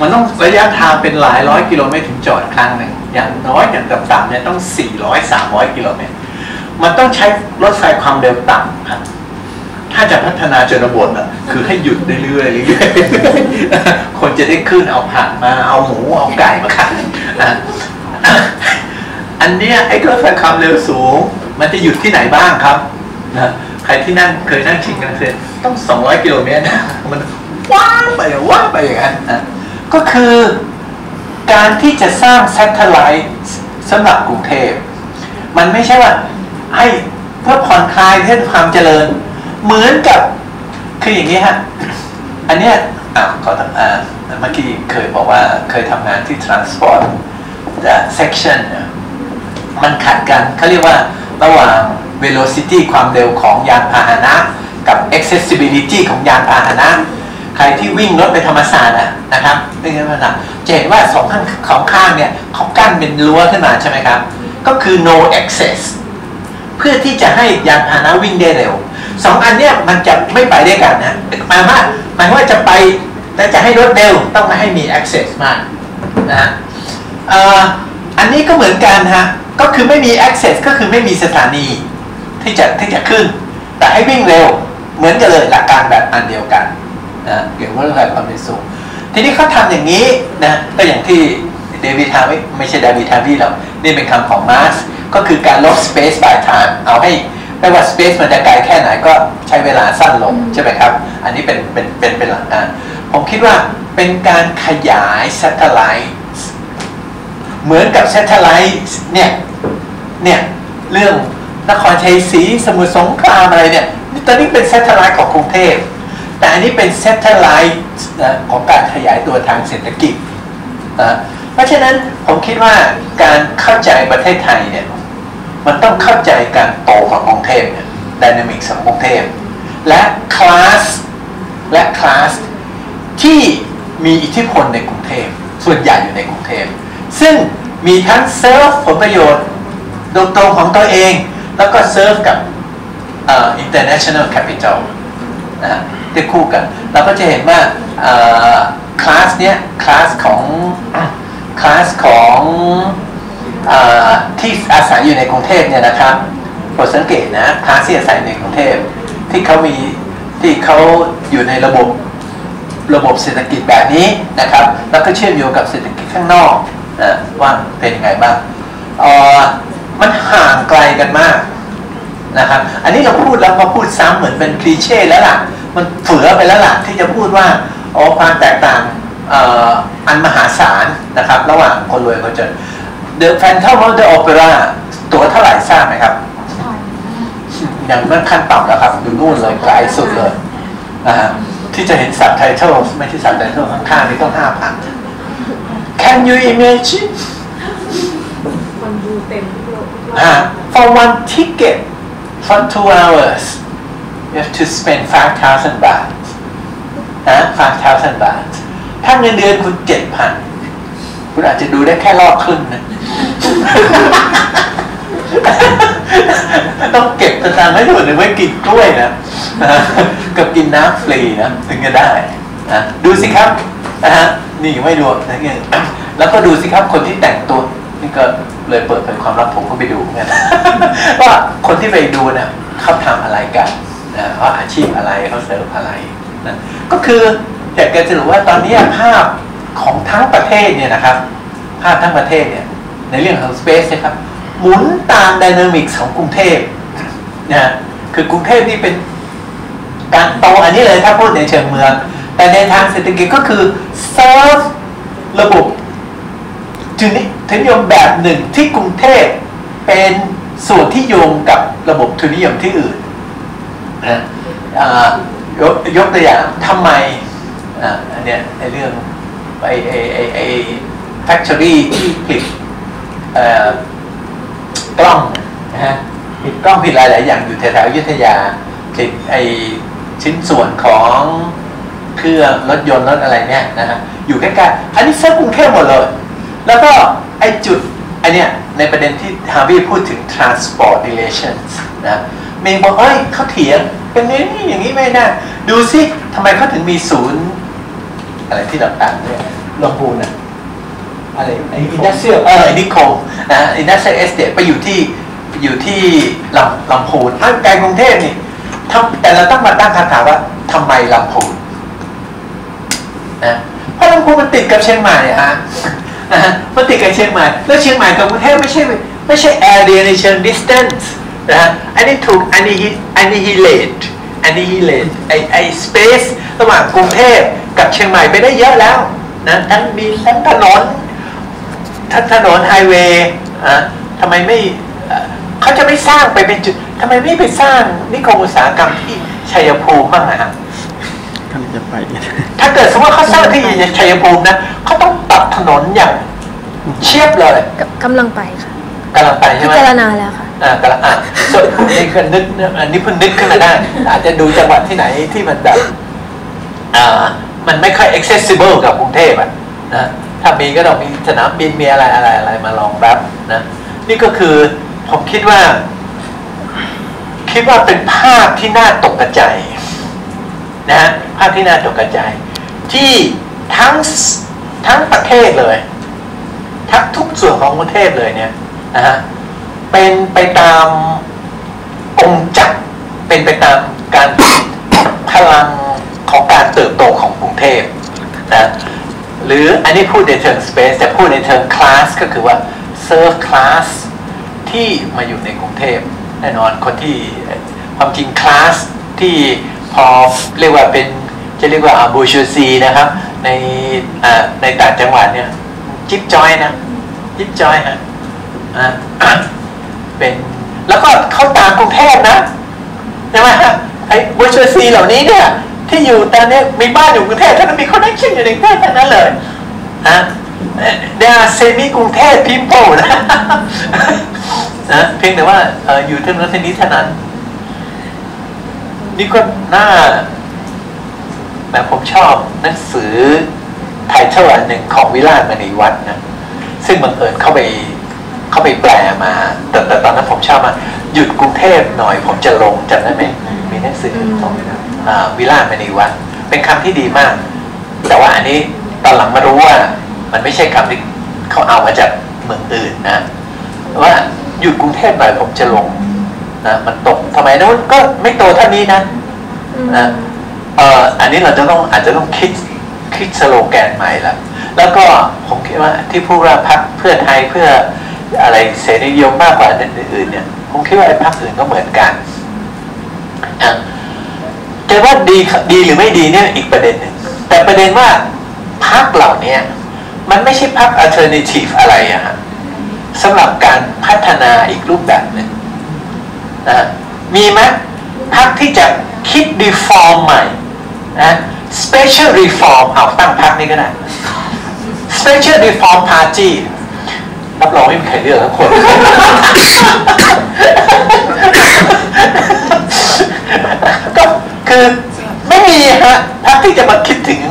มันต้องระยะทางเป็นหลายร้อยกิโลเมตรถึงจอดครั้งหนึ่งอย่างน้อยอย่างต่ำๆเนี่ยต้อง 400 300 กิโลเมตร มันต้องใช้รถไฟความเร็วต่ำครับถ้าจะพัฒนาชนบทอะคือให้หยุดเรื่อยๆคนจะได้ขึ้นเอาผักมาเอาหมูเอาไก่มาขายอันเนี้ยไอ้รถไฟความเร็วสูง มันจะหยุดที่ไหนบ้างครับนะใครที่นั่งเคยนั่งชิงกันเสร็จต้อง 200 กิโลเมตรนะมันว้าไปว้าไปอย่างนั้นนะ ก็คือการที่จะสร้าง s a t เท l i t e สำหรับกรุงเทพ มันไม่ใช่ว่าให้เพื่อผ่อนคลายเพื่อความเจริญ เหมือนกับคืออย่างนี้ฮะ อันเนี้ยอะขอทำอ่าเมื่อกี้เคยบอกว่าเคยทำงานที่ transport section เนี่ยมันขัดกันเขาเรียกว่าระหว่าง velocity ความเร็วของยานพาหนะ กับ accessibility ของยานพาหนะ ใครที่วิ่งรถไปธรรมศาสตร์อะนะครับวิ่งธรรมศาสตร์จะเห็นว่าสองข้างของข้างเนี่ยเขากั้นเป็นรั้วขึ้นมาใช่ไหมครับ ก็คือ no access เพื่อที่จะให้ยานพาหนะวิ่งได้เร็วสองอันเนี้ยมันจะไม่ไปด้วยกันนะหมายว่าหมายว่าจะไปแต่จะให้รถเร็วต้องให้มี access มากนะออันนี้ก็เหมือนกันฮะก็คือไม่มี access ก็คือไม่มีสถานีที่จะที่จะขึ้น แต่ให้วิ่งเร็วเหมือนกันเลยหลักการแบบอันเดียวกัน นะเกี่ยวกับเรื่องความเร็วสูงทีนี้เขาทำอย่างนี้นะก็อย่างที่เดวิดทาวิไม่ใช่เดวิดทาวิหรอกนี่เป็นคำของมาร์สก็คือการลด space by time เอาให้ไม่ว่า space มันจะไกลแค่ไหนก็ใช้เวลาสั้นลงใช่ไหมครับ อันนี้เป็นเป็นเป็นเป็นหลักการผมคิดว่าเป็นการขยาย satellite เหมือนกับ satellite เนี่ยเนี่ยเรื่องนครชัยศรีสมุทรสงครามอะไรเนี่ยตอนนี้เป็น satellite ของกรุงเทพ แต่อันนี้เป็น satellite นะของการขยายตัวทางเศรษฐกิจนะเพราะฉะนั้นผมคิดว่าการเข้าใจประเทศไทยเนี่ยมันต้องเข้าใจการโตของกรุงเทพเนี่ยดินามิกของกรุงเทพและคลาสและคลาสที่มีอิทธิพลในกรุงเทพส่วนใหญ่อยู่ในกรุงเทพซึ่งมีทั้งเซิร์ฟผลประโยชน์โดยตรงของตัวเอง แล้วก็เซิร์ฟกับอ่อ international capital นะ ฮะที่คู่กัน เราก็จะเห็นว่าคลาสเนี้ยคลาสของคลาสของอที่อาศัยอยู่ในกรุงเทพเนี่ยนะครับโปรดสังเกตนะคลาสที่อาศัยในกรุงเทพที่เขามีที่เขาอยู่ในระบบระบบเศรษฐกิจแบบนี้นะครับ แล้วก็เชื่อมโยงกับเศรษฐกิจข้างนอกนะว่าเป็นยังไงบ้างอ่อมันห่างไกลกันมากนะครับ อันนี้เราพูดแล้วพอพูดซ้ำเหมือนเป็นคลีเช่แล้วล่ะ มันเฝือไปแล้วล่ะที่จะพูดว่าอ๋อความแตกต่างเอ่ออันมหาศาลนะครับ ระหว่างคนรวยกับคนจน The Phantom of the Opera ตัวเท่าไหร่ทราบไหมครับยังไม่ขั้นต่ำแล้วครับอยู่นู่นเลยไกลสุดเลยนะฮะที่จะเห็นสับไตเติลไม่ใช่สับไตเติลข้างๆนี่ต้องห้าพัน Can you imagine คนดูเต็มทุกโลกทุกโลก uh, for one ticket for two hours you have to spend 5,000 บาทนะ5,000 บาท ถ้าเงินเดือนคุณ7,000คุณอาจจะดูได้แค่รอบครึ่งนะต้องเก็บสตางค์ให้ถูกหนึ่งไว้กินกล้วยนะกับกินน้ำฟรีนะถึงจะได้นะดูสิครับนะฮะนี่ไม่ดูนะเนี่ยแล้วก็ดูสิครับคนที่แต่งตัวนี่ก็เลยเปิดเผยความลับผมก็ไปดูเหมือนกันว่าคนที่ไปดูเนี่ยเขาทำอะไรกัน นะว่าอาชีพอะไรเขาเสิร์ฟอะไรนะก็คืออยากจะสรุปว่าตอนนี้ภาพของทั้งประเทศเนี่ยนะครับ ภาพทั้งประเทศเนี่ยในเรื่องของ Space นะครับหมุนตามดินามิกของกรุงเทพนะคือกรุงเทพนี่เป็นการโตอันนี้เลยถ้าพูดในเชิงเมือง แต่ในทางเศรษฐกิจก็คือเซิร์ฟระบบทุนทุนนิยมแบบหนึ่งที่กรุงเทพเป็นส่วนที่โยงกับระบบทุนนิยมที่อื่น นะยกยกตัวอย่างทำไมอันเนี้ยในเรื่องไอไอไอไอแฟคทอรี่ที่ผลิตเอ่อกล้องนะฮะผลิตกล้องผลิตหลาย ๆ อย่างอยู่แถวๆยุธยาผลิตไอชิ้นส่วนของเครื่องรถยนต์รถอะไรเนี่ยนะฮะอยู่ใกล้ๆอันนี้เซิร์ฟกรุงเทพหมดเลย แล้วก็ไอจุดไอเนี้ยในประเด็นที่ฮาร์วีพูดถึง transport relations นะ เมย์บอกเอ้ยเขาเถียงเป็นนี้อย่างนี้ไม่ได้ดูสิทำไมเขาถึงมีศูนย์อะไรที่ต่างๆเนี่ยลำพูนอะอะไรไอ้อินดัสเซียลเออนิคมนะอินดัสเซียลเอสเตไปอยู่ที่อยู่ที่ลำลำพูนอ้างไกลกรุงเทพนี่ทำแต่เราต้องมาตั้งคำถามว่าทำไมลำพูนนะเพราะลำพูนมันติดกับเชียงใหม่อะฮะนะฮะมันติดกับเชียงใหม่ แล้วเชียงใหม่กับกรุงเทพไม่ใช่ไม่ใช่ area ในเชิง distance นะฮะอันนี้ถูก annihil- annihilate annihilate ไอไอ space ระหว่างกรุงเทพกับเชียงใหม่ไปได้เยอะแล้วนะทั้งมีทั้งถนนถ้าถนนไฮเวย์อะทำไมไม่เอ่อเขาจะไม่สร้างไปเป็นจุดทำไมไม่ไปสร้างนิคมอุตสาหกรรมที่ชัยภูมิบ้างอะฮะกำลังจะไปถ้าเกิดสมมติว่าเขาสร้างที่ชัยภูมินะเขาต้องตัดถนนอย่างเชียบเลยกำลังไปค่ะกำลังไปใช่พิไหมจารณาแล้วค่ะ อ่ากำลังอะส่วนนี่คือนึกอันนี้เพิ่งนึกขึ้นมาได้ อาจจะดูจังหวัดที่ไหนที่มันแบบอ่ามันไม่ค่อย accessible กับกรุงเทพอะนะถ้ามีก็ต้องมีสนามบินมีอะไรอะไรอะไรมารองรับนะนี่ก็คือผมคิดว่า คิดว่าเป็นภาพที่น่าตกกระจนะภาพที่น่าตกกระจที่ทั้งทั้งประเทศเลย ทั้งทุกส่วนของประเทศเลยเนี่ยนะฮะ เป็นไปตามองค์จักรเป็นไปตามการพลังของการเติบโตของกรุงเทพนะหรืออันนี้พูดในเชิง space แต่พูดในเชิง class ก็คือว่า serve class ที่มาอยู่ในกรุงเทพแน่นอนคนที่ความจริง class ที่พอเรียกว่าเป็นจะเรียกว่าอาบูชูซีนะครับ ในในต่างจังหวัดเนี่ย จิ๊บจอยนะ จิ๊บจอยฮะอ่า เป็น แล้วก็เขาตามกรุงเทพนะใช่ไหมฮะไอ้บูชซีเหล่านี้เนี่ย ที่อยู่ตอนนี้มีบ้านอยู่กรุงเทพท่านมีคอนเนคชั่นอยู่ในกรุงเทพทั้งนั้นเลยฮะเดียเซมิกรุงเทพพิมพ์โปนะนะเพียงแต่ว่าอยู่ที่นั้นที่นี้เท่านั้น นี่ก็น่าแต่ผมชอบหนังสือไทเทลอันหนึ่งของวิลาศมณีวัฒน์นะซึ่งบังเอิญเข้าไป เข้าไปแปลมา แต่แต่ตอนนั้นผมชอบมากหยุดกรุงเทพหน่อยผมจะลงจำได้ไหมมีหนังสือของอ่าวิลาศมณีวัฒน์เป็นคำที่ดีมาก แต่ว่าอันนี้ตอนหลังมารู้ว่า มันไม่ใช่คำที่เขาเอามาจากเมืองอื่นนะว่าหยุดกรุงเทพหน่อยผมจะลงนะมันตกทำไมนู้นก็ไม่โตเท่านี้นะนะเอ่ออันนี้เราจะต้องอาจจะต้องคิดคิดสโลแกนใหม่ละแล้วก็ผมคิดว่าที่พูดว่าพักเพื่อไทยเพื่อ อะไรเสรีนิยมมากกว่าอื่นๆเนี่ยผมคิดว่าไอ้พักอื่นก็เหมือนกันอะแต่ว่าดีดีหรือไม่ดีเนี่ยอีกประเด็นหนึ่งแต่ประเด็นว่าพักเหล่านี้มันไม่ใช่พัก alternative อะไรอะฮะสำหรับการพัฒนาอีกรูปแบบหนึ่งนะมีไหมพักที่จะคิด reform ใหม่นะ special reform เอาตั้งพักนี้ก็ได้ special reform party บรองไม่มีใครเลือกทั้งคนก็คือไม่มีฮะพักที่จะมาคิดถึง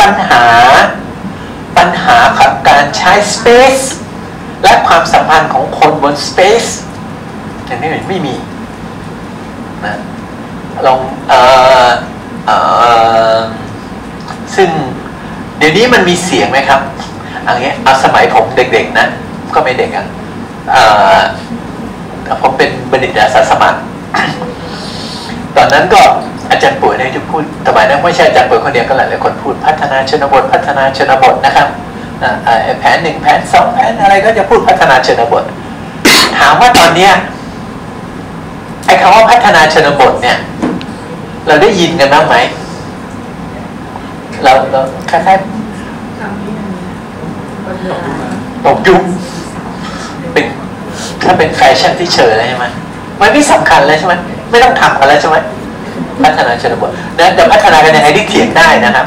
ปัญหา ปัญหาของการใช้ space และความสัมพันธ์ของคนบน space อย่างนี้ไม่มีนะลองเออเออซึ่งเดี๋ยวนี้มันมีเสียงไหมครับอย่างเงี้ยเอาสมัยผมเด็กๆนะ ก็ไม่เด็กอะเอ่อผมเป็นบัณฑิตอาสาสมัคร ตอนนั้นก็อาจารย์ป่วยเนี่ยจะพูดสมัยนั้นไม่ใช่อาจารย์ป่วยคนเดียวก็หลายๆคนพูดพัฒนาชนบทพัฒนาชนบทนะครับอ่าอ่าแผนหนึ่งแผนสองแผนอะไรก็จะพูดพัฒนาชนบท ถามว่าตอนเนี้ยไอ้คำว่าพัฒนาชนบทเนี่ย เราได้ยินกันบ้างไหมเราเราคล้ายทำนี่อันนี้ปัญญาๆตกยุคเป็น ถ้าเป็นแฟชั่นที่เชอร์แล้วใช่ไหมมันไม่สำคัญแล้วใช่ไหมไม่ต้องทำกันแล้วใช่ไหมพัฒนาชนบทนะแต่พัฒนากันยังไงที่เถียงได้นะครับ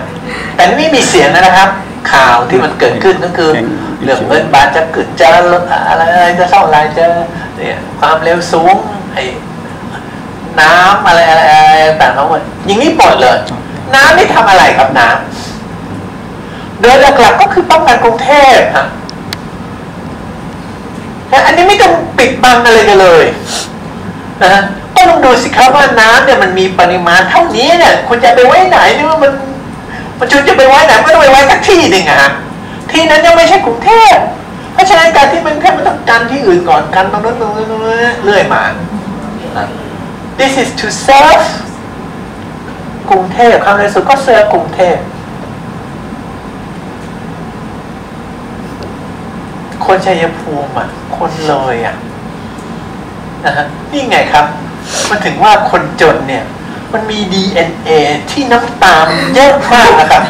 แต่ไม่มีเสียงนะครับ ข่าวที่มันเกิดขึ้นก็คือเรื่องเงินบาทจะขึ้นจะลดอะไรอะไรจะเท่าไหรจะเนี่ยความเร็วสูงไอ้น้ำอะไรอะไรอะไรต่างๆทั้งหมดอย่างนี้หมดเลย น้ำนี่ทำอะไรครับน้ำโดยหลักๆก็คือป้องกันกรุงเทพฮะ แต่อันนี้ไม่ต้องปิดบังอะไรกันเลยนะฮะก็ลองดูสิครับว่าน้ำเนี่ยมันมีปริมาณเท่านี้เนี่ยคุณจะไปไว้ไหนนี่ว่ามัน มันจะจะไปไว้ไหนมันก็ต้องไปไว้สักที่หนึ่งอะฮะที่นั้นยังไม่ใช่กรุงเทพเพราะฉะนั้นการที่มันแค่มันต้องกันที่อื่นก่อนกันตรงนั้นตรงนั้นตรงนั้นเรื่อยมา this is to serve กรุงเทพคำในสุดก็เสือกรุงเทพ คนชัยภูมิอะ คนเลยอะนะฮะนี่ไงครับ มันถึงว่าคนจนเนี่ย มันมี DNA ที่น้ำตาลเยอะมากนะครับ